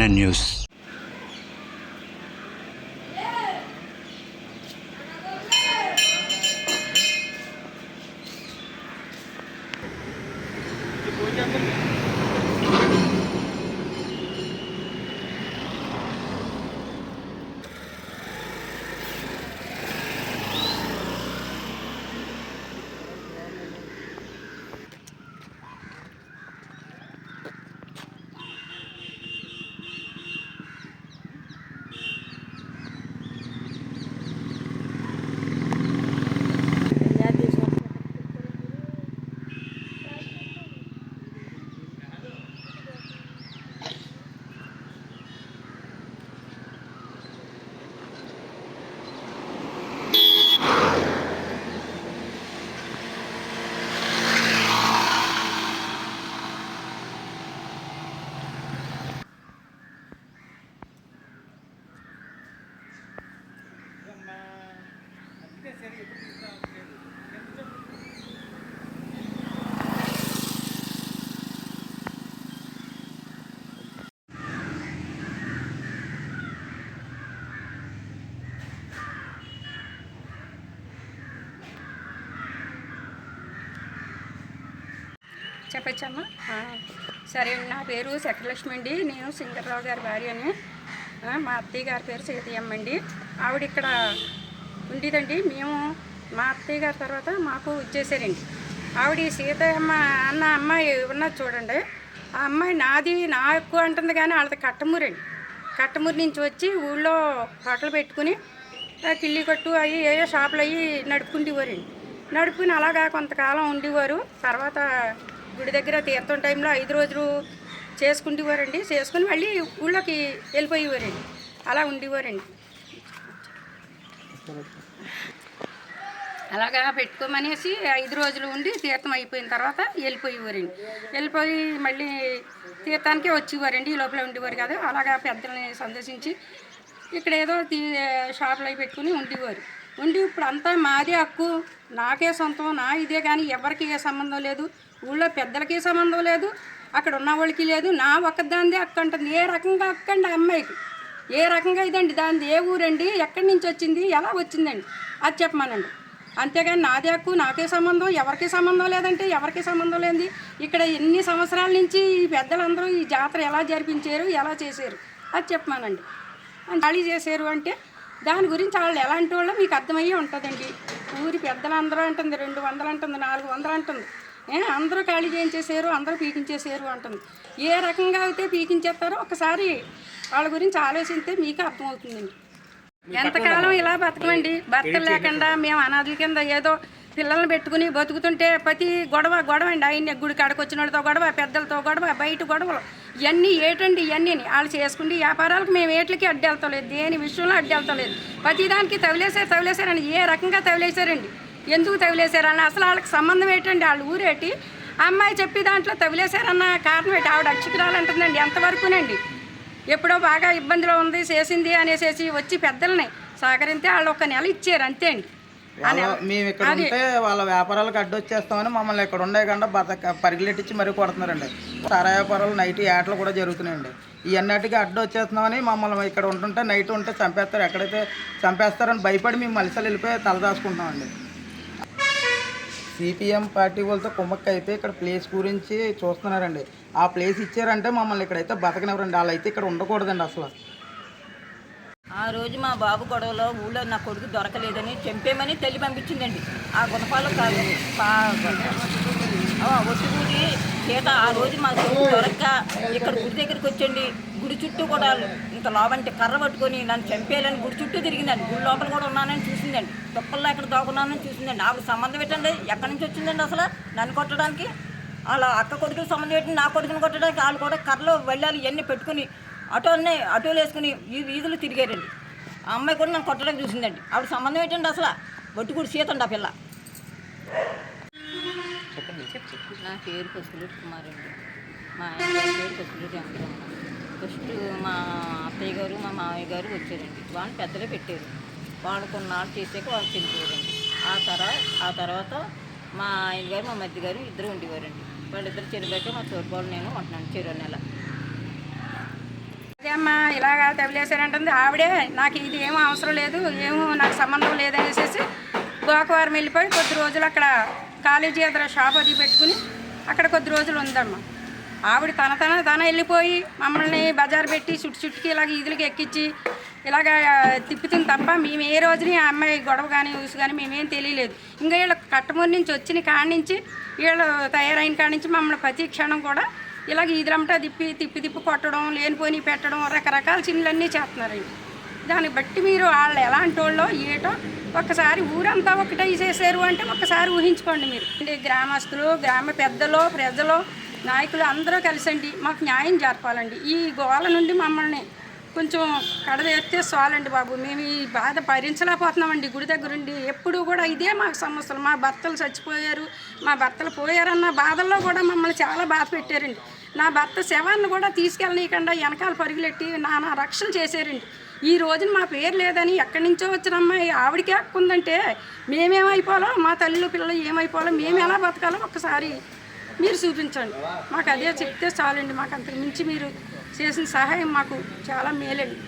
in news. చెప్పచ్చమ్మా? సరే సరే నా పేరు శకలక్ష్మి అండి. నేను సింగర్రావు గారి భార్యని మా అత్తయ్య గారి పేరు సీతయ్యమ్మ అండి. ఆవిడ ఇక్కడ ఉండేదండి. మేము మా అత్తయ్య గారి తర్వాత మాకు ఇచ్చేసారండి ఆవిడ ఈ సీతయ్యమ్మ అన్న అమ్మాయి ఉన్నది చూడండి. ఆ అమ్మాయి నాది నా ఎక్కువ అంటుంది కానీ వాళ్ళది కట్టమూరండి. కట్టమూరు నుంచి వచ్చి ఊళ్ళో హోటల్ పెట్టుకుని కిల్లి కొట్టు అవి ఏవో షాపులు అవి నడుపుకుండేవారండి. నడుపుకుని అలాగా కొంతకాలం ఉండేవారు. తర్వాత గుడి దగ్గర తీర్థం టైంలో ఐదు రోజులు చేసుకుండేవారండి. చేసుకుని మళ్ళీ ఊళ్ళోకి వెళ్ళిపోయేవారండి. అలా ఉండేవారండి. అలాగా పెట్టుకోమనేసి ఐదు రోజులు ఉండి తీర్థం అయిపోయిన తర్వాత వెళ్ళిపోయేవారండి. వెళ్ళిపోయి మళ్ళీ తీర్థానికే వచ్చేవారండి ఈ లోపల ఉండేవారు కదా. అలాగా పెద్దల్ని సందర్శించి ఇక్కడ ఏదో తీ షాపులు అవి పెట్టుకుని ఉండేవారు. ఉండి ఇప్పుడు అంతా మాదే హక్కు. నాకే సొంతం నా ఇదే కానీ ఎవరికి ఏ సంబంధం లేదు. ఊళ్ళో పెద్దలకి సంబంధం లేదు. అక్కడ ఉన్న వాళ్ళకి లేదు. నా ఒక్కదాందే హక్కు అంటుంది. ఏ రకంగా హక్కు అండి ఆ అమ్మాయికి? ఏ రకంగా ఇదండి? దాని ఏ ఊరండి? ఎక్కడి నుంచి వచ్చింది? ఎలా వచ్చిందండి? అది చెప్పమానండి. అంతేగాని నాదే హక్కు నాకే సంబంధం ఎవరికి సంబంధం లేదంటే ఎవరికి సంబంధం లేనిది. ఇక్కడ ఎన్ని సంవత్సరాల నుంచి ఈ పెద్దలందరూ ఈ జాతర ఎలా జరిపించారు ఎలా చేశారు? అది చెప్పమానండి. ఖాళీ చేశారు అంటే దాని గురించి వాళ్ళు ఎలాంటి వాళ్ళో మీకు అర్థమయ్యే ఉంటుందండి. ఊరి పెద్దలందరూ అంటుంది రెండు వందలు అంటుంది నాలుగు వందలు అంటుంది. అందరూ ఖాళీ చేయించేసారు అందరూ పీకించేసారు అంటుంది. ఏ రకంగా అయితే పీకించేస్తారో ఒకసారి వాళ్ళ గురించి ఆలోచిస్తే మీకు అర్థమవుతుందండి ఎంతకాలం ఇలా బతకమండి? భర్తలు లేకుండా మేము అనాథుల కింద ఏదో పిల్లల్ని పెట్టుకుని బతుకుతుంటే ప్రతి గొడవ గొడవ అండి ఆయన గుడి కాడకు వచ్చిన వాళ్ళతో గొడవ పెద్దలతో గొడవ బయట గొడవలు. ఇవన్నీ ఏటండి ఇవన్నీ వాళ్ళు చేసుకుంటే వ్యాపారాలకు మేము ఏట్లకి అడ్డు వెళ్తలేదు దేని విషయంలో అడ్డు వెళ్తలేదు ప్రతిదానికి తగిలేసారు తగిలేసారని ఏ రకంగా తగిలేసారండి ఎందుకు తగిలేశారని అసలు వాళ్ళకి సంబంధం ఏంటండి? వాళ్ళ ఊరేటి? అమ్మాయి చెప్పి దాంట్లో తగిలేశారన్న కారణం ఏంటి? ఆవిడ అక్షికరాలంటుందండి ఎంతవరకునండి? ఎప్పుడో బాగా ఇబ్బందిలో ఉంది చేసింది అనేసి వచ్చి పెద్దల్ని సహకరిస్తే వాళ్ళు ఒక నెల ఇచ్చారు అంతే అండి మేము ఇక్కడ ఉంటే వాళ్ళ వ్యాపారాలకు అడ్డు వచ్చేస్తామని మమ్మల్ని ఇక్కడ ఉండే కంటే బతక పరిగెలెట్టించి మరీ కొడుతున్నారండి. సారా వ్యాపారాలు నైట్ ఏటలు కూడా జరుగుతున్నాయండి. ఇవన్నిటికీ అడ్డు వచ్చేస్తున్నామని మమ్మల్ని ఇక్కడ ఉంటుంటే నైట్ ఉంటే చంపేస్తారు. ఎక్కడైతే చంపేస్తారని భయపడి మేము మలిసలు వెళ్ళిపోయి తలదాచుకుంటున్నామండి. సిపిఎం పార్టీ వాళ్ళతో కుమ్మక్క అయితే ఇక్కడ ప్లేస్ గురించి చూస్తున్నారండి. ఆ ప్లేస్ ఇచ్చారంటే మమ్మల్ని ఇక్కడైతే బతకనివ్వరండి. వాళ్ళు అయితే ఇక్కడ ఉండకూడదండి అసలు. ఆ రోజు మా బాబు గొడవలో ఊళ్ళో నా కొడుకు దొరకలేదని చంపేమని తల్లి పంపించిందండి. ఆ గుణపాలు కాదు. ఒట్టుకూడి చేత ఆ రోజు మా కొడుకు దొరక్క ఇక్కడ గుడి దగ్గరికి వచ్చండి. గుడి చుట్టూ కూడా ఇంత లోబంటి కర్ర పట్టుకొని నన్ను చంపేయాలని గుడి చుట్టూ తిరిగిందండి. గుడి లోపల కూడా ఉన్నానని చూసిందండి. దుప్పల్లో ఎక్కడ దాకున్నానని చూసిందండి. ఆవిడ సంబంధం ఏంటండి ఎక్కడి నుంచి వచ్చిందండి అసలు? నన్ను కొట్టడానికి? వాళ్ళ అక్క కొడుకులు సంబంధం ఏంటి నా కొడుకుని కొట్టడానికి వాళ్ళు కూడా కర్రలు వెళ్ళాలి ఇవన్నీ పెట్టుకుని ఆటోని ఆటోలు వేసుకుని ఈ వీధులు తిరిగారండి. ఆ అమ్మాయి కూడా నన్ను కొట్టడానికి చూసిందండి. ఆవిడ సంబంధం ఏంటండి అసలు. ఒట్టుకూడి సీతండి ఆ పిల్ల? నా పేరు పసుపులూరు కుమార్ అండి మా ఆయన పేరు వెంకటరమణ. ఫస్ట్ మా అత్తయ్య గారు మా మామయ్య గారు వచ్చారండి. వాళ్ళు పెద్దలే పెట్టారు. వాళ్ళు కొన్నాళ్ళు చేసాక వాళ్ళు చనిపోయారండి. ఆ తర్వాత ఆ తర్వాత మా ఆయన గారు మా మధ్య గారు ఇద్దరు ఉండేవారండి. వాళ్ళిద్దరు చనిపోయాక మా తోడుబాలు నేను ఉంటున్నాను చెరువు నెల. అమ్మా ఇలాగా తగిలేశారంటుంది. ఆవిడే నాకు ఇది ఏమో అవసరం లేదు ఏమో నాకు సంబంధం లేదనేసి గోకవారం వెళ్ళిపోయి కొద్ది రోజులు అక్కడ కాలేజీ ఎదుర షాప్ అది పెట్టుకుని అక్కడ కొద్ది రోజులు ఉందమ్మా. ఆవిడ తన తన తన వెళ్ళిపోయి మమ్మల్ని బజార్ పెట్టి చుట్టు చుట్టుకి ఇలాగ ఈదులకి ఎక్కించి ఇలాగ తిప్పుతుంది తప్ప మేము ఏ రోజుని ఆ అమ్మాయి గొడవ కానీ ఊసు కానీ మేమేం తెలియలేదు. ఇంకా వీళ్ళ కట్టమూరి నుంచి వచ్చిన కాడి నుంచి వీళ్ళు తయారైన కాడి నుంచి మమ్మల్ని ప్రతి క్షణం కూడా ఇలాగ ఈదులంటా తిప్పి తిప్పి తిప్పి కొట్టడం లేనిపోని పెట్టడం రకరకాల చిన్నలన్నీ చేస్తున్నారండి దాన్ని బట్టి మీరు వాళ్ళు ఎలాంటి వాళ్ళో ఏటో ఒక్కసారి ఊరంతా ఒకటే చేశారు అంటే ఒక్కసారి ఊహించుకోండి మీరు. అంటే గ్రామస్తులు గ్రామ పెద్దలు ప్రజలు నాయకులు అందరూ కలిసండి మాకు న్యాయం జరపాలండి. ఈ గోల నుండి మమ్మల్ని కొంచెం కడదేస్తే చాలండి బాబు. మేము ఈ బాధ భరించలేకపోతున్నామండి గుడి దగ్గరుండి ఎప్పుడు కూడా ఇదే మాకు సమస్యలు. మా భర్తలు చచ్చిపోయారు మా భర్తలు పోయారన్న బాధల్లో కూడా మమ్మల్ని చాలా బాధ పెట్టారండి. నా భర్త శవాన్ని కూడా తీసుకెళ్ళనీయకుండా వెనకాల పరుగులెట్టి నానా రక్షణ చేశారండి. ఈ రోజున మా పేరు లేదని ఎక్కడి నుంచో వచ్చిన అమ్మాయి ఆవిడకే హక్కుందంటే మేమేమైపోవాలో మా తల్లి పిల్లలు ఏమైపోవాలో మేము ఎలా బతకాలో ఒక్కసారి మీరు చూపించండి. మాకు అదే చెప్తే చాలండి. మాకు అంతకు మించి మీరు చేసిన సహాయం మాకు చాలా మేలండి.